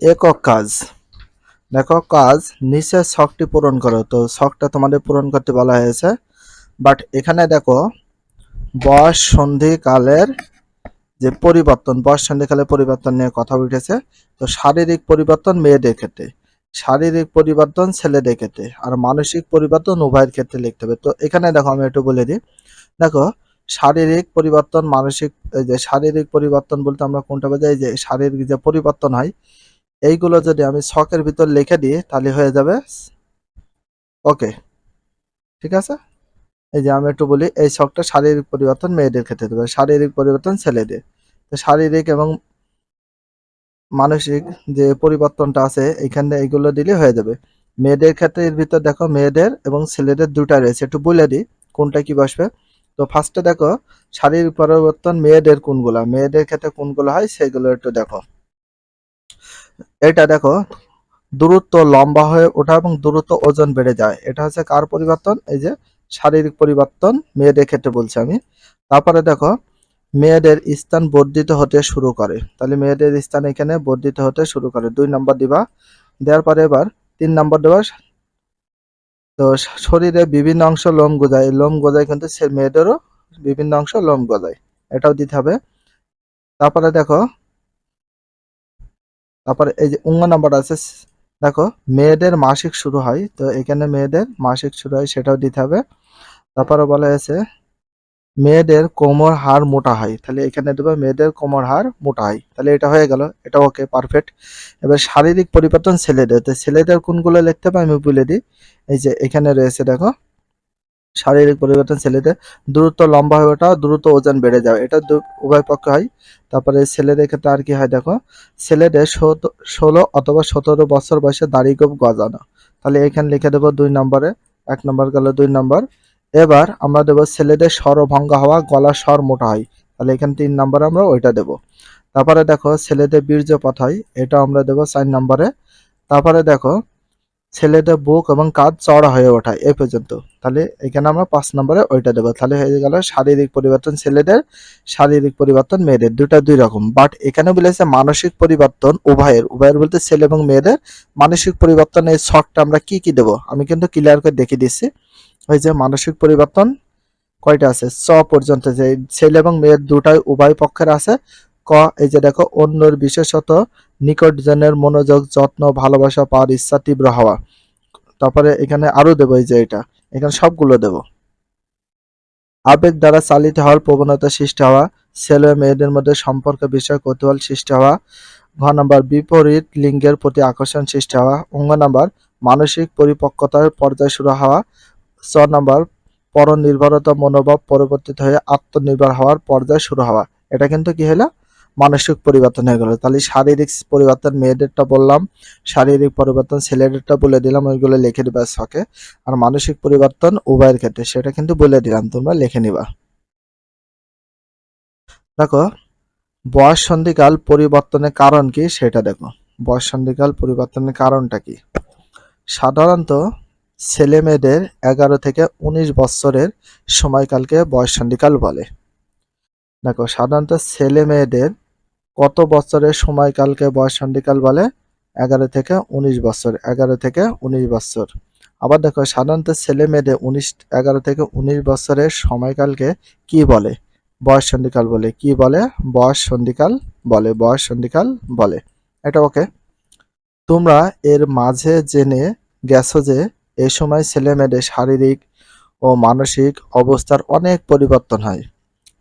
একক কাজ। দেখো কাজ নিচে শখটি পূরণ করো। তো শখটা তোমাদের পূরণ করতে বলা হয়েছে। বাট এখানে দেখো, বয়স সন্ধিকালের যে পরিবর্তন, বয়স সন্ধিকালের পরিবর্তন নিয়ে কথা উঠেছে। তো শারীরিক পরিবর্তন মেয়েদের ক্ষেত্রে, শারীরিক পরিবর্তন ছেলেদের ক্ষেত্রে, আর মানসিক পরিবর্তন উভয়ের ক্ষেত্রে লিখতে হবে। তো এখানে দেখো, আমি একটু বলে দিই। দেখো, শারীরিক পরিবর্তন, মানসিক যে শারীরিক পরিবর্তন বলতে আমরা কোনটা বোঝাই? যে শারীরিক যে পরিবর্তন হয় এইগুলো যদি আমি ছকের ভিতর লিখে দিই, তাহলে হয়ে যাবে ওকে, ঠিক আছে? এই যে আমি একটু বলি, এই ছকটা শারীরিক পরিবর্তন মেয়েদের ক্ষেত্রে দেবে শারীরিক পরিবর্তন ছেলেদের। তো শারীরিক এবং মানসিক যে পরিবর্তনটা আছে এইখানে এইগুলো দিলে হয়ে যাবে। মেয়েদের ক্ষেত্রে এর ভিতর দেখো, মেয়েদের এবং ছেলেদের দুটা রয়েছে। একটু বলে দিই, কোনটা কি বসবে? তো ফার্স্টে দেখো, শারীরিক পরিবর্তন মেয়েদের কোনগুলো? মেয়েদের ক্ষেত্রে কোনগুলো হয়, সেগুলো একটু দেখো। এটা দেখো, দূরত্ব লম্বা হয়ে ওঠা এবং দূরত্ব ওজন বেড়ে যায়। এটা হচ্ছে কার পরিবর্তন? এই যে শারীরিক পরিবর্তন, মেয়েদের ক্ষেত্রে বলছি আমি। তারপরে দেখো, মেয়েদের স্থান বর্ধিত হতে শুরু করে। তাহলে মেয়েদের স্থান এখানে বর্ধিত হতে শুরু করে। দুই নম্বর দিবা। দেওয়ার পরে এবার তিন নম্বর দেবা। তো শরীরে বিভিন্ন অংশ লোম গজায়। লোম গজায় কিন্তু সে মেয়েদেরও বিভিন্ন অংশ লোম গজায়। এটাও দিতে হবে। তারপরে দেখো তারপরে এই যে অঙ্গ নাম্বার আছে দেখো, মেয়েদের মাসিক শুরু হয়, তো এখানে মেয়েদের মাসিক শুরু হয়, সেটাও দিতে হবে। তারপরে বলা হয়েছে মেয়েদের কোমর হাড় মোটা হয়, তাহলে এখানে দেবে মেয়েদের কোমর হাড় মোটা হয়, তাহলে এটা হয়ে গেল, এটা ওকে পারফেক্ট এবার শারীরিক পরিবর্তন ছেলেদের, তো ছেলেদের কোনগুলো লিখতে হবে আমি বলে দিই, এই যে এখানে রয়েছে, দেখো শারীরিক পরিবর্তন ছেলেদের দ্রুত লম্বা হয়ে ওঠা, দ্রুত ওজন বেড়ে যাওয়া, এটা উভয় পক্ষে হয়। তারপরে ছেলেদের ক্ষেত্রে আর কি হয় দেখো, ছেলেদের ষোলো অথবা সতেরো বছর বয়সে দাড়ি গোপ গজানো। তাহলে এখানে লিখে দেবো দুই নম্বরে, এক নম্বর গেল দুই নম্বর। এবার আমরা দেবো ছেলেদের স্বরভঙ্গ হওয়া গলা স্বর মোটা হয়। তাহলে এখানে তিন নম্বরে আমরা ওইটা দেবো। তারপরে দেখো ছেলেদের বীর্যপাত হয় এটা আমরা দেবো চার নম্বরে। তারপরে দেখো ছেলেদের বুক এবং কাঁধ চওড়া হয়ে ওঠা এই পর্যন্ত। তাহলে এখানে আমরা পাঁচ নম্বরে ওইটা দেবো। তাহলে হয়ে গেল শারীরিক পরিবর্তন ছেলেদের, শারীরিক পরিবর্তন মেয়েদের দুটা দুই রকম। বাট এখানে বলেছে মানসিক পরিবর্তন উভয়ের। উভয়ের বলতে ছেলে এবং মেয়েদের মানসিক পরিবর্তন এই শখটা আমরা কি কি দেবো? আমি কিন্তু ক্লিয়ার করে দেখিয়ে দিচ্ছি। ওই যে মানসিক পরিবর্তন কয়টা আছে? চ পর্যন্ত যে ছেলে এবং মেয়ের দুটাই উভয় পক্ষের আছে। ক, এই যে দেখো, অন্যর বিশেষত নিকটজনের মনোযোগ, যত্ন, ভালোবাসা, পাওয়ার ইচ্ছা, তীব্র হওয়া। তারপরে এখানে আরও দেবো, এই যে এটা। এখানে সবগুলো দেব। আবেগ দ্বারা চালিত হওয়ার প্রবণতা সৃষ্টি হওয়া, ছেলে মেয়েদের মধ্যে সম্পর্ক, বিষয়ে, কৌতূহল সৃষ্টি হওয়া, ঘ নাম্বার বিপরীত লিঙ্গের প্রতি আকর্ষণ সৃষ্টি হওয়া, অঙ্গ নাম্বার মানসিক পরিপক্কতার পর্যায় শুরু হওয়া, ছ নাম্বার পরনির্ভরতা, মনোভাব পরিবর্তিত হয়ে আত্মনির্ভর হওয়ার পর্যায় শুরু হওয়া। এটা কিন্তু কি হলো? মানসিক পরিবর্তন হয়ে গেল। তাহলে শারীরিক পরিবর্তন মেয়েদেরটা বললাম, শারীরিক পরিবর্তন ছেলেদেরটা বলে দিলাম, ওইগুলো লিখে দিবা শখে। আর মানসিক পরিবর্তন উভয়ের ক্ষেত্রে, সেটা কিন্তু বলে দিলাম, তোমরা লিখে নিবা। দেখো বয়স সন্ধিকাল পরিবর্তনের কারণ কি সেটা দেখো। বয়স সন্ধিকাল পরিবর্তনের কারণটা কি? সাধারণত ছেলে মেয়েদের এগারো থেকে উনিশ বছরের সময়কালকে বয়স সন্ধিকাল বলে। দেখো, সাধারণত ছেলে মেয়েদের কত বছরের সময়কালকে বয়স সন্ধিকাল বলে? এগারো থেকে উনিশ বছর, এগারো থেকে উনিশ বছর। আবার দেখো, সাধারণত ছেলে মেয়েদের উনিশ, এগারো থেকে উনিশ বছরের সময়কালকে কি বলে? বয়স সন্ধিকাল বলে। কি বলে? বয়স সন্ধিকাল বলে বয়স সন্ধিকাল বলে। এটা ওকে। তোমরা এর মাঝে জেনে গেছো যে এই সময় ছেলে মেয়েদের শারীরিক ও মানসিক অবস্থার অনেক পরিবর্তন হয়।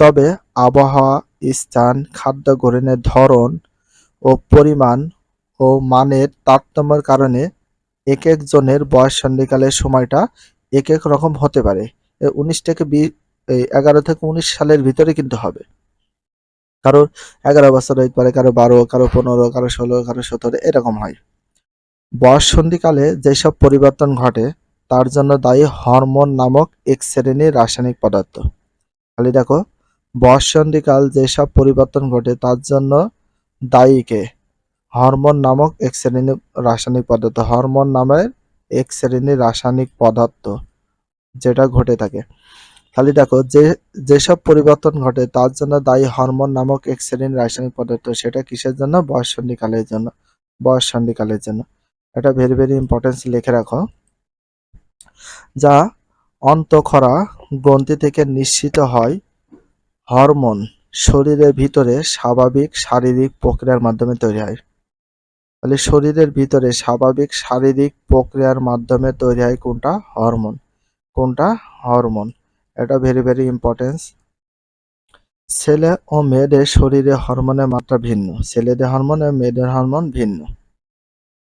তবে আবহাওয়া, স্থান, খাদ্য গ্রহণের ধরন ও পরিমাণ ও মানের তারতম্যের কারণে এক একজনের বয়স সন্ধিকালের সময়টা এক এক রকম হতে পারে। উনিশ থেকে এই এগারো থেকে উনিশ সালের ভিতরে কিন্তু হবে। কারোর এগারো বছর হইতে পারে, কারও বারো, কারও পনেরো, কারও ষোলো, কারও সতেরো, এরকম হয়। বয়স সন্ধিকালে যেসব পরিবর্তন ঘটে, তার জন্য দায়ী হরমোন নামক এক শ্রেণির রাসায়নিক পদার্থ। খালি দেখো বয়স সন্ধিকাল যেসব পরিবর্তন ঘটে, তার জন্য দায়ীকে হরমোন নামক এক শ্রেণির রাসায়নিক পদার্থ। হরমোন নামের এক শ্রেণির রাসায়নিক পদার্থ যেটা ঘটে থাকে। খালি দেখো, যে, যেসব পরিবর্তন ঘটে, তার জন্য দায়ী হরমোন নামক এক শ্রেণির রাসায়নিক পদার্থ। সেটা কিসের জন্য? বয়স সন্ধিকালের জন্য। বয়স সন্ধিকালের জন্য। এটা ভেরি ভেরি ইম্পর্টেন্স লিখে রাখো। যা অন্তঃক্ষরা গ্রন্থি থেকে নিশ্চিত হয় হরমোন শরীরের ভিতরে স্বাভাবিক শারীরিক প্রক্রিয়ার মাধ্যমে তৈরি হয়। তাহলে শরীরের ভিতরে স্বাভাবিক শারীরিক প্রক্রিয়ার মাধ্যমে তৈরি হয় কোনটা? হরমোন। কোনটা? হরমোন। এটা ভেরি ভেরি ইম্পর্টেন্স ছেলে ও মেয়েদের শরীরে হরমোনের মাত্রা ভিন্ন। ছেলেদের হরমোন এবং মেয়েদের হরমোন ভিন্ন।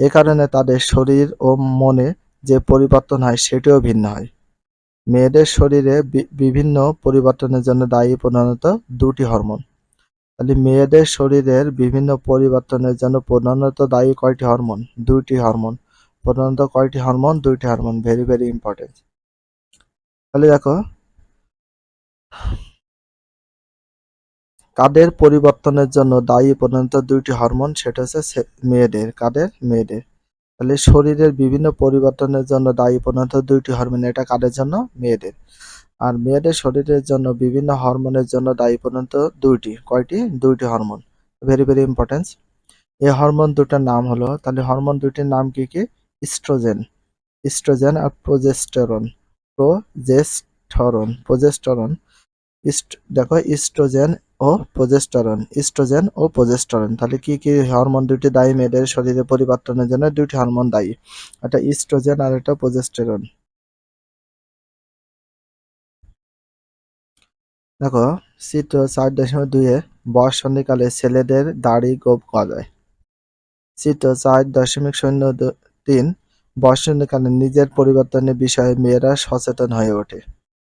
এ কারণে তাদের শরীর ও মনে যে পরিবর্তন হয়, সেটিও ভিন্ন হয়। মেয়েদের শরীরে বিভিন্ন পরিবর্তনের জন্য দায়ী প্রধানত দুটি হরমোন। তাহলে মেয়েদের শরীরের বিভিন্ন পরিবর্তনের জন্য প্রধানত দায়ী কয়টি হরমোন? দুইটি হরমোন। প্রধানত কয়টি হরমোন? দুইটি হরমোন। ভেরি ভেরি ইম্পর্টেন্ট তাহলে দেখো, কাদের পরিবর্তনের জন্য দায়ী প্রধানত দুইটি হরমোন? সেটা হচ্ছে মেয়েদের, কাদের? মেয়েদের। তাহলে শরীরের বিভিন্ন পরিবর্তনের জন্য দায়ী প্রধানত দুইটি হরমোন এটা কাদের জন্য? মেয়েদের। আর মেয়েদের শরীরের জন্য বিভিন্ন হরমোনের জন্য দায়ী পর্যন্ত দুইটি। কয়টি? দুইটি হরমোন ভেরি ভেরি ইম্পর্টেন্স এই হরমোন দুটার নাম হলো, তাহলে হরমোন দুটির নাম কি কি? ইস্ট্রোজেন ইস্ট্রোজেন আর প্রোজেস্টেরন প্রোজেস্টেরন প্রোজেস্টেরন ইস্ট দেখো ইস্ট্রোজেন ও প্রোজেস্টেরন ইস্ট্রোজেন ও প্রোজেস্টেরন তাহলে কি কি হরমোন দুটি দায়ী মেয়েদের শরীরে পরিবর্তনের জন্য দুটি হরমোন দায়ী? একটা ইস্ট্রোজেন আর একটা প্রোজেস্টেরন দেখো চিত্র চার দশমিক দুইয়ে বয়স ছেলেদের দাড়ি গোপ গজায় চিত্র চার দশমিক শূন্য তিন বয়স নিজের পরিবর্তনের বিষয়ে মেয়েরা সচেতন হয়ে ওঠে।